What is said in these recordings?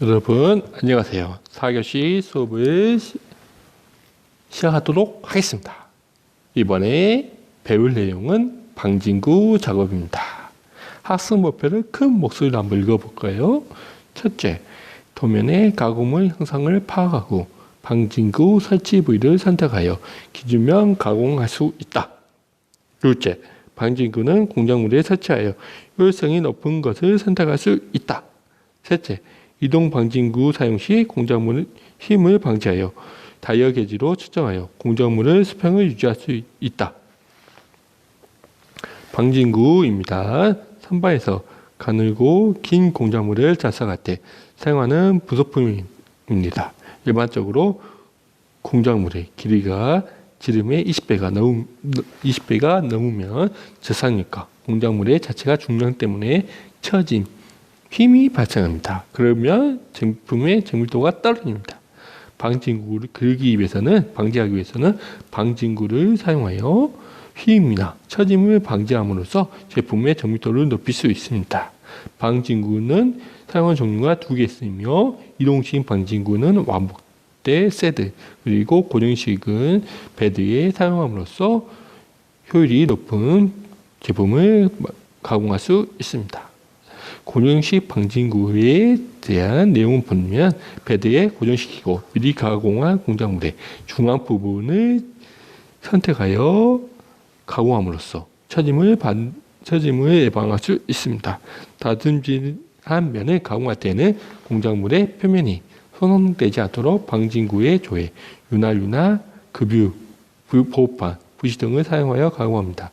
여러분 안녕하세요. 4교시 수업을 시, 시작하도록 하겠습니다. 이번에 배울 내용은 방진구 작업입니다. 학습 목표를 큰 목소리로 한번 읽어볼까요? 첫째, 도면의 가공물 형상을 파악하고 방진구 설치 부위를 선택하여 기준면 가공할 수 있다. 둘째, 방진구는 공작물에 설치하여 효율성이 높은 것을 선택할 수 있다. 셋째, 이동 방진구 사용 시 공작물 힘을 방지하여 다이어 게지로 측정하여 공작물의 수평을 유지할 수 있다. 방진구입니다. 선반에서 가늘고 긴 공작물을 작성할 때 사용하는 부속품입니다. 일반적으로 공작물의 길이가 지름의 20배가 넘 20배가 넘으면 저상력과 공작물의 자체가 중량 때문에 처짐, 힘이 발생합니다. 그러면 제품의 정밀도가 떨어집니다. 방진구를 그리기 위해서는 방지하기 위해서는 방진구를 사용하여 휘임이나 처짐을 방지함으로써 제품의 정밀도를 높일 수 있습니다. 방진구는 사용한 종류가 두 개 있으며 이동식 방진구는 완복대 세드 그리고 고정식은 베드에 사용함으로써 효율이 높은 제품을 가공할 수 있습니다. 고정식 방진구에 대한 내용을 보면 베드에 고정시키고 미리 가공한 공작물의 중앙 부분을 선택하여 가공함으로써 처짐을 반, 처짐을 예방할 수 있습니다. 다듬질한 면을 가공할 때는 공작물의 표면이 손상되지 않도록 방진구의 조에 윤활유나 급유, 보호판, 부시 등을 사용하여 가공합니다.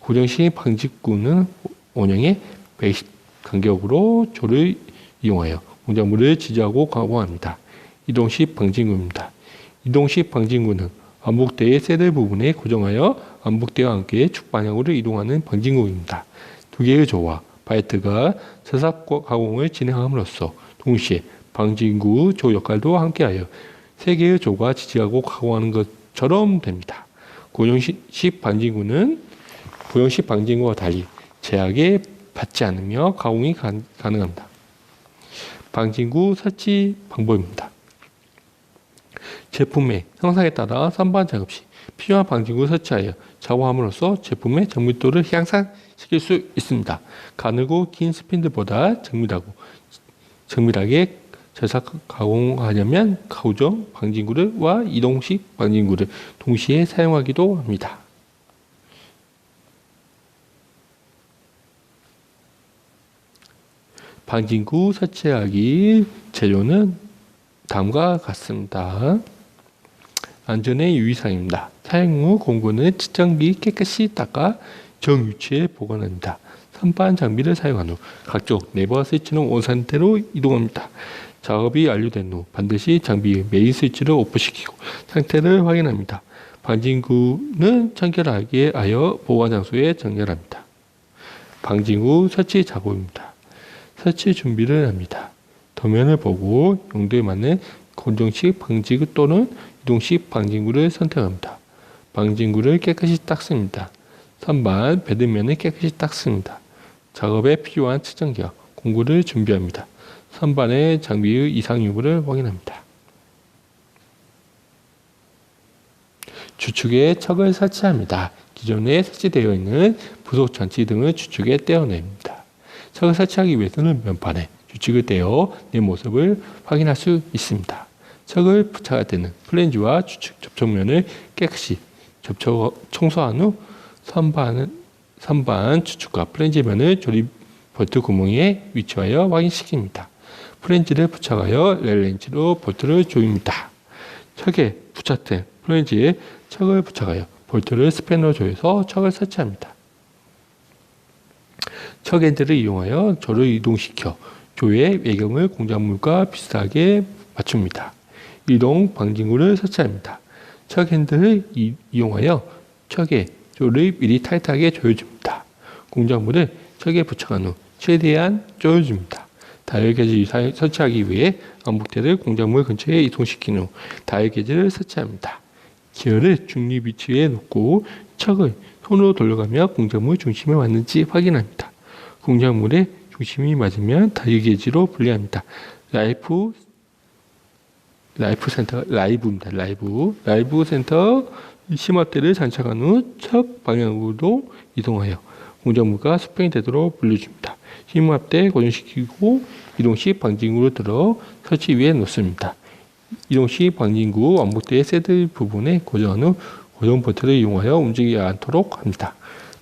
고정식 방진구는 원형의 120 간격으로 조를 이용하여 공작물을 지지하고 가공합니다. 이동식 방진구입니다. 이동식 방진구는 안복대의 세대 부분에 고정하여 안복대와 함께 축방향으로 이동하는 방진구입니다. 두 개의 조와 바이트가 저삽 가공을 진행함으로써 동시에 방진구 조 역할도 함께하여 세 개의 조가 지지하고 가공하는 것처럼 됩니다. 고정식 방진구는 고정식 방진구와 달리 제약에 받지 않으며 가공이 가, 가능합니다. 방진구 설치 방법입니다. 제품의 형상에 따라 선반 작업 시 필요한 방진구 설치하여 작업함으로써 제품의 정밀도를 향상시킬 수 있습니다. 가늘고 긴 스핀들보다 정밀하고 정밀하게 절삭 가공하려면 가우정 방진구를와 이동식 방진구를 동시에 사용하기도 합니다. 방진구 설치하기 재료는 다음과 같습니다. 안전의 유의사항입니다. 사용 후 공구는 측정기 깨끗이 닦아 정유치에 보관합니다. 선반 장비를 사용한 후 각종 네버 스위치는 온 상태로 이동합니다. 작업이 완료된 후 반드시 장비의 메인 스위치를 오프시키고 상태를 확인합니다. 방진구는 청결하게 하여 보관 장소에 정렬합니다. 방진구 설치 작업입니다. 설치 준비를 합니다. 도면을 보고 용도에 맞는 고정식 방지구 또는 이동식 방진구를 선택합니다. 방진구를 깨끗이 닦습니다. 선반, 베드면을 깨끗이 닦습니다. 작업에 필요한 측정기와 공구를 준비합니다. 선반의 장비의 이상 여부를 확인합니다. 주축에 척을 설치합니다. 기존에 설치되어 있는 부속 전치 등을 주축에 떼어냅니다. 척을 설치하기 위해서는 면판에 주축을 떼어 내 모습을 확인할 수 있습니다. 척을 부착할 때는 플랜지와 주축 접촉면을 깨끗이 접촉, 청소한 후 선반, 선반 주축과 플랜지면을 조립 볼트 구멍에 위치하여 확인시킵니다. 플랜지를 부착하여 렐렌치로 볼트를 조입니다. 척에 부착된 플랜지에 척을 부착하여 볼트를 스패너로 조여서 척을 설치합니다. 척 엔드를 이용하여 조를 이동시켜 조의 외경을 공작물과 비슷하게 맞춥니다. 이동 방진구를 설치합니다. 척 핸들을 이, 이용하여 척의 조를 미리 타이트하게 조여줍니다. 공작물을 척에 부착한 후 최대한 조여줍니다. 다이얼 게지 설치하기 위해 안복대를 공작물 근처에 이동시킨 후 다이얼 게지를 설치합니다. 기어를 중립 위치에 놓고 척을 손으로 돌려가며 공작물 중심에 맞는지 확인합니다. 공작물의 중심이 맞으면 다이얼 게지로 분리합니다. 라이프 라이프 센터 라이브입니다. 라이브 라이브 센터 심압대를 장착한 후 첫 방향으로 이동하여 공작물과 수평이 되도록 분리줍니다. 심압대 고정시키고 이동 시 방진구로 들어 설치 위에 놓습니다. 이동 시 방진구 원복대의 새들 부분에 고정한 후 고정 버튼을 이용하여 움직이지 않도록 합니다.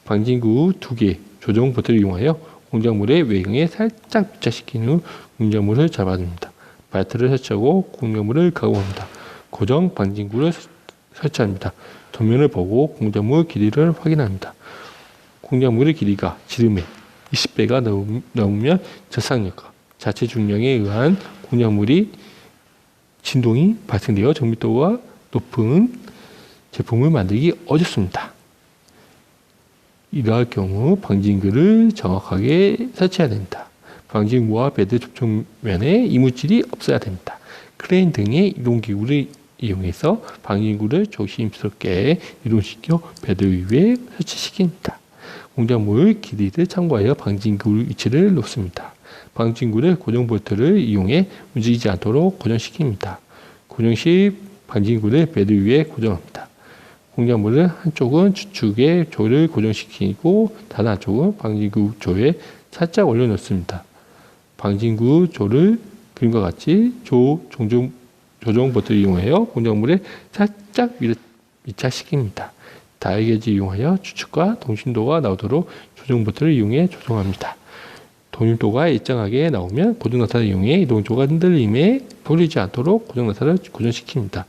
방진구 두개 조정 버튼을 이용하여 공작물의 외경에 살짝 밀착시킨 후 공작물을 잡아줍니다. 발트를 설치하고 공작물을 가공합니다. 고정 방진구를 설- 설치합니다. 도면을 보고 공작물 길이를 확인합니다. 공작물의 길이가 지름의 20배가 넘으면 저상력과 자체 중량에 의한 공작물이 진동이 발생되어 정밀도가 높은 제품을 만들기 어렵습니다. 이러할 경우 방진구를 정확하게 설치해야 됩니다. 방진구와 베드 접촉면에 이물질이 없어야 됩니다. 크레인 등의 이동기구를 이용해서 방진구를 조심스럽게 이동시켜 베드 위에 설치시킵니다. 공작물 길이를 참고하여 방진구 위치를 놓습니다. 방진구를 고정 볼트를 이용해 움직이지 않도록 고정시킵니다. 고정 시 방진구를 베드 위에 고정합니다. 공작물은 한쪽은 주축에 조를 고정시키고 다른 한쪽은 방진구 조에 살짝 올려놓습니다. 방진구 조를 그림과 같이 조 종종 조정 버튼을 이용하여 공작물에 살짝 밀- 밀착시킵니다. 다이게지 이용하여 추측과 동신도가 나오도록 조정 버튼을 이용해 조정합니다. 동일도가 일정하게 나오면 고정 나사를 이용해 이동조가 흔들림에 돌리지 않도록 고정 나사를 고정시킵니다.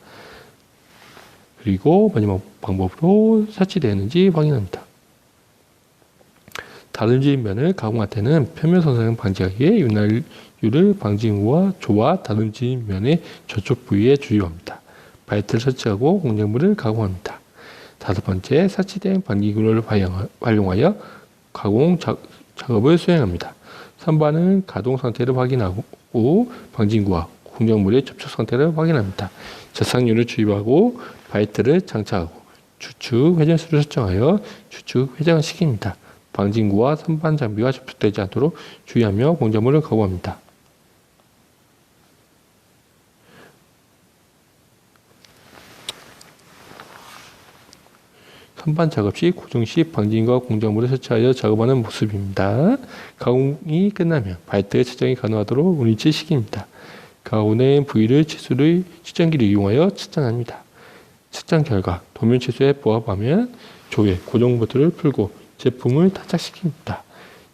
그리고 마지막 방법으로 설치되었는지 확인합니다. 다듬진 면을 가공할 때는 표면 손상 방지하기 위해 윤활유를 방진구와 조와 다듬진 면의 저쪽 부위에 주입합니다. 바이트를 설치하고 공작물을 가공합니다. 다섯 번째, 설치된 방진구를 활용- 활용하여 가공 작, 작업을 수행합니다. 선반은 가동 상태를 확인하고 방진구와 공작물의 접촉 상태를 확인합니다. 저상류를 주입하고 바이트를 장착하고 추측 회전수를 설정하여 추측 회전을 시킵니다. 방진구와 선반 장비가 접촉되지 않도록 주의하며 공작물을 가공합니다. 선반 작업 시 고정 시 방진과 공작물을 설치하여 작업하는 모습입니다. 가공이 끝나면 발대 측정이 가능하도록 운위치 시킵니다. 가공된 부위를 치수를 측정기를 이용하여 측정합니다. 측정 결과 도면 치수에 부합하면 조에 고정 버튼을 풀고 제품을 탈착시킵니다.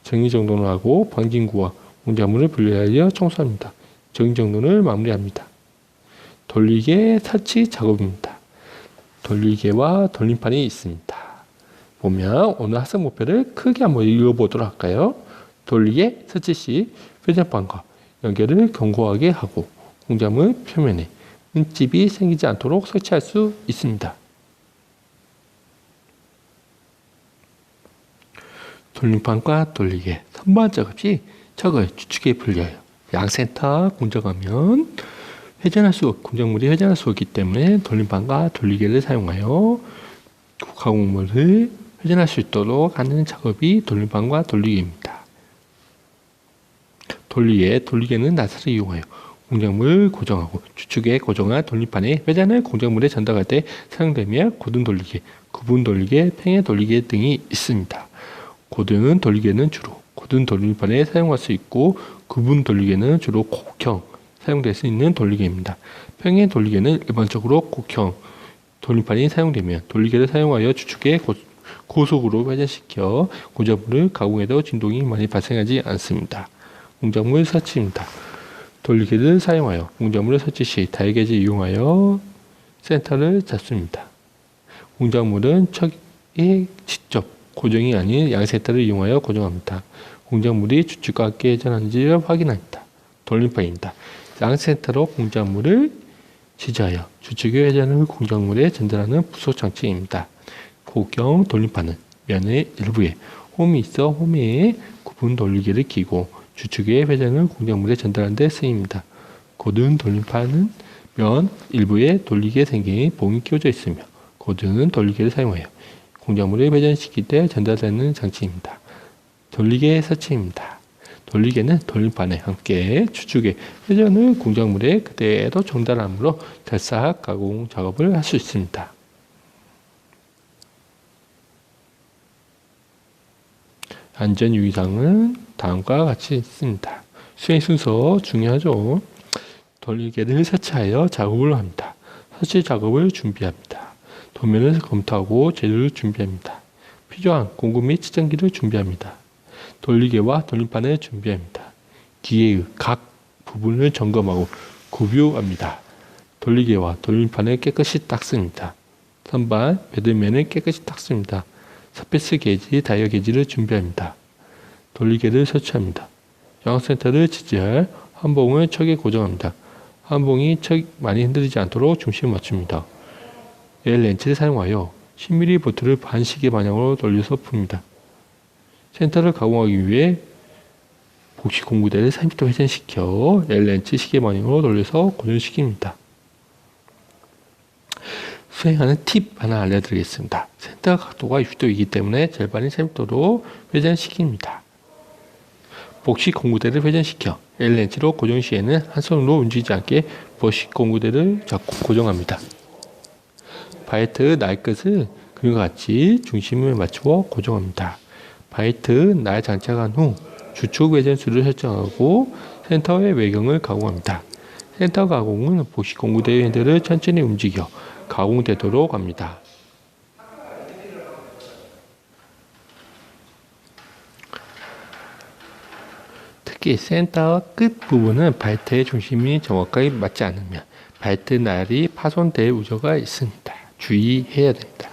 정리 정돈을 하고 방진구와 공작물을 분리하여 청소합니다. 정리 정돈을 마무리합니다. 돌리개 설치 작업입니다. 돌리개와 돌림판이 있습니다. 보면 오늘 학습 목표를 크게 한번 읽어보도록 할까요? 돌리개 설치 시 회전판과 연결을 견고하게 하고 공작물 표면에 흠집이 생기지 않도록 설치할 수 있습니다. 돌림판과 돌리개 선반 작업 시 척을 주축에 불려요. 양센터 공정하면 회전할 수 공작물이 회전할 수 없기 때문에 돌림판과 돌리개를 사용하여 가공물을 회전할 수 있도록 하는 작업이 돌림판과 돌리개입니다. 돌리개, 돌리개는 나사를 이용하여 공작물을 고정하고 주축에 고정한 돌림판에 회전을 공작물에 전달할 때 사용되며 고등 돌리개, 구분 돌리개, 팽의 돌리개 등이 있습니다. 고등 돌리개는 주로 고등 돌림판에 사용할 수 있고 구분 돌리개는 주로 곡형 사용될 수 있는 돌리개입니다. 평행 돌리개는 일반적으로 곡형 돌림판이 사용되면 돌리개를 사용하여 주축에 고, 고속으로 회전시켜 공작물을 가공해도 진동이 많이 발생하지 않습니다. 공작물 설치입니다. 돌리개를 사용하여 공작물을 설치 시 다이게지 이용하여 센터를 잡습니다. 공작물은 척에 직접 고정이 아닌 양센터를 이용하여 고정합니다. 공작물이 주축과 함께 회전하는지를 확인합니다. 돌림판입니다. 양센터로 공작물을 지지하여 주축의 회전을 공작물에 전달하는 부속 장치입니다. 고경 돌림판은 면의 일부에 홈이 있어 홈에 구분 돌리기를 끼고 주축의 회전을 공작물에 전달하는 데 쓰입니다. 고등 돌림판은 면 일부에 돌리게 생긴 봉이 끼워져 있으며 고등 돌리기를 사용하여 공작물을 회전시킬 때 전달되는 장치입니다. 돌리개 설치입니다. 돌리개는 돌림판에 함께 추측의 회전을 공작물에 그대로 전달함으로 절삭 가공 작업을 할 수 있습니다. 안전 유의사항은 다음과 같이 있습니다. 수행 순서 중요하죠. 돌리개를 설치하여 작업을 합니다. 설치 작업을 준비합니다. 도면을 검토하고 재료를 준비합니다. 필요한 공구 및 측정기를 준비합니다. 돌리개와 돌림판을 준비합니다. 기계의 각 부분을 점검하고 구비합니다. 돌리개와 돌림판을 깨끗이 닦습니다. 선반, 배들면을 깨끗이 닦습니다. 서페스 게지, 다이어 게지를 준비합니다. 돌리개를 설치합니다. 영악센터를 지지할 한봉을 척에 고정합니다. 한봉이 척 많이 흔들리지 않도록 중심을 맞춥니다. L 렌치를 사용하여 10mm 보트를 반시계 방향으로 돌려서 풉니다. 센터를 가공하기 위해 복식 공구대를 30도 회전시켜 L 렌치 시계 방향으로 돌려서 고정시킵니다. 수행하는 팁 하나 알려드리겠습니다. 센터 각도가 60도이기 때문에 절반인 30도로 회전시킵니다. 복식 공구대를 회전시켜 L렌치로 고정 시에는 한 손으로 움직이지 않게 복식 공구대를 잡고 고정합니다. 바이트 날 끝을 그림과 같이 중심을 맞추어 고정합니다. 바이트 날 장착한 후 주축 회전수를 설정하고 센터의 외경을 가공합니다. 센터 가공은 복식 공구대의 핸들을 천천히 움직여 가공되도록 합니다. 특히 센터 끝 부분은 발트의 중심이 정확하게 맞지 않으면 발트 날이 파손될 우려가 있습니다. 주의해야 됩니다.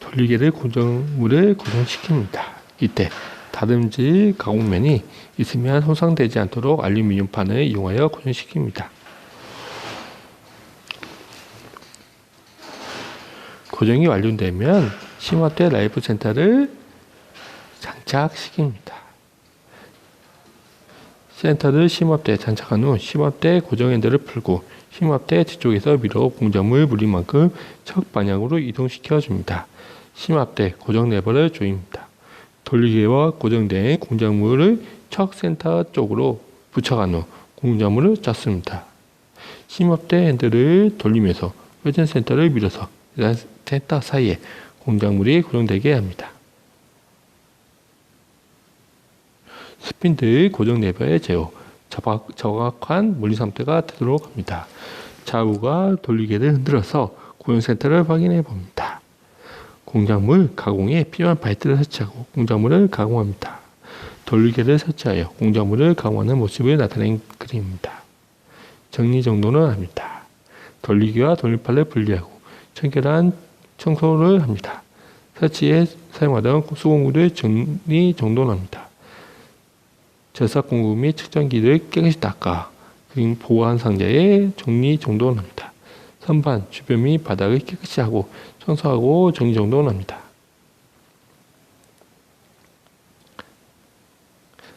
돌리개를 고정물을 고정시킵니다. 이때 다듬질 가공면이 있으면 손상되지 않도록 알루미늄판을 이용하여 고정시킵니다. 고정이 완료되면 심화대 라이브 센터를 장착시킵니다. 센터를 심압대에 장착한 후 심압대 고정 핸들을 풀고 심압대 뒤쪽에서 밀어 공작물 물린 만큼 척 방향으로 이동시켜 줍니다. 심압대 고정 레버를 조입니다. 돌리개와 고정된 공작물을 척 센터 쪽으로 붙여간 후 공작물을 짰습니다. 심압대 핸들을 돌리면서 회전 센터를 밀어서 센터 사이에 공작물이 고정되게 합니다. 스핀들 고정 레버의 제어, 정확, 정확 한 물리 상태가 되도록 합니다. 좌우가 돌리개를 흔들어서 고정 센터를 확인해 봅니다. 공작물 가공에 필요한 바이트를 설치하고 공작물을 가공합니다. 돌리개를 설치하여 공작물을 가공하는 모습을 나타낸 그림입니다. 정리 정돈을 합니다. 돌리개와 돌림판을 분리하고 청결한 청소를 합니다. 설치에 사용하던 수공구를 정리 정돈합니다. 절삭 공구 및 측정기를 깨끗이 닦아 그림 보관 상자에 정리 정돈합니다. 선반, 주변 및 바닥을 깨끗이 하고 청소하고 정리 정돈합니다.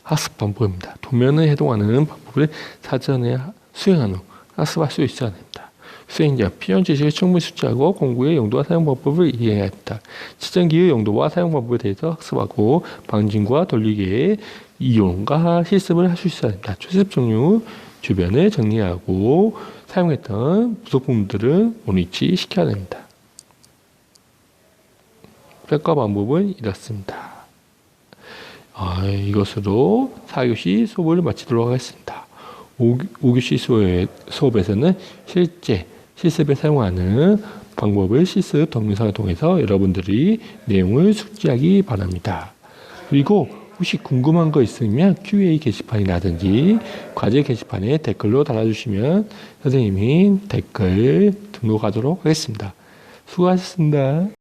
학습 방법입니다. 도면을 해동하는 방법을 사전에 수행한 후 학습할 수 있어야 됩니다. 수행자 필요한 지식을 충분히 숙지하고 공구의 용도와 사용 방법을 이해해야 합니다. 측정기의 용도와 사용 방법에 대해서 학습하고 방진과 돌리기의 이용과 실습을 할 수 있어야 합니다. 출습 종류 주변을 정리하고 사용했던 부속품들은 원위치 시켜야 됩니다. 평가 방법은 이렇습니다. 아, 이것으로 4교시 수업을 마치도록 하겠습니다. 5, 교시 수업에서는 실제 실습에 사용하는 방법을 실습 동영상을 통해서 여러분들이 내용을 숙지하기 바랍니다. 그리고 혹시 궁금한 거 있으면 QA 게시판이라든지 과제 게시판에 댓글로 달아주시면 선생님이 댓글 등록하도록 하겠습니다. 수고하셨습니다.